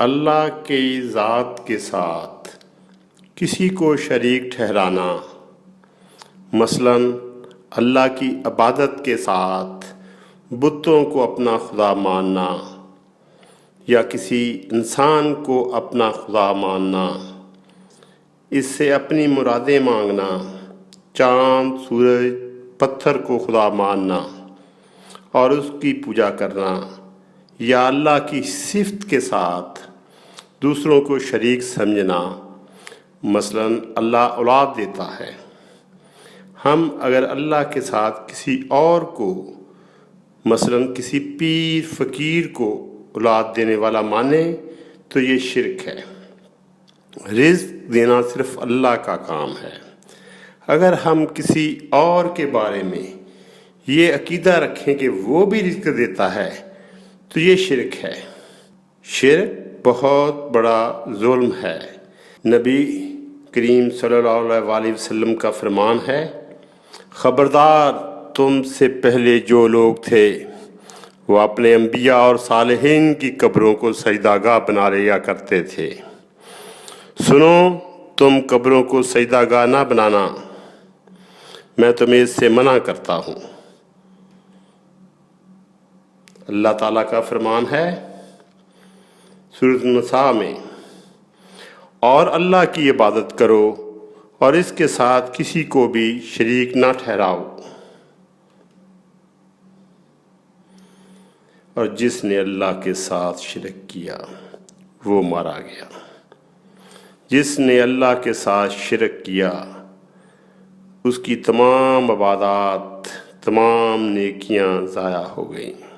अल्लाह के ज़ात के साथ किसी को शरीक ठहराना, मसलन अल्लाह की इबादत के साथ बुतों को अपना खुदा मानना या किसी इंसान को अपना खुदा मानना, इससे अपनी मुरादें मांगना, चाँद, सूरज, पत्थर को खुदा मानना और उसकी पूजा करना या अल्लाह की सिफत के साथ दूसरों को शरीक समझना मसलन अल्लाह औलाद देता है। हम अगर अल्लाह के साथ किसी और को मसलन किसी पीर फ़कीर को औलाद देने वाला माने तो ये शिरक है। रिज्क देना सिर्फ़ अल्लाह का काम है। अगर हम किसी और के बारे में ये अकीदा रखें कि वो भी रिस्क देता है तो ये शिरक है। शिरक बहुत बड़ा जुल्म है। नबी करीम सल्लल्लाहु अलैहि वसल्लम का फरमान है, ख़बरदार तुम से पहले जो लोग थे, वो अपने अम्बिया और सालहीन की कब्रों को सजदागाह बना लिया करते थे। सुनो, तुम कब्रों को सजदागाह ना बनाना। मैं तुम्हें इससे मना करता हूँ। अल्लाह ताला का फरमान है सूरत नसा में और अल्लाह की इबादत करो और इसके साथ किसी को भी शरीक ना ठहराओ। और जिसने अल्लाह के साथ शिरक किया, वो मारा गया। जिसने अल्लाह के साथ शिरक किया, उसकी तमाम इबादत, तमाम नेकियाँ ज़ाया हो गईं।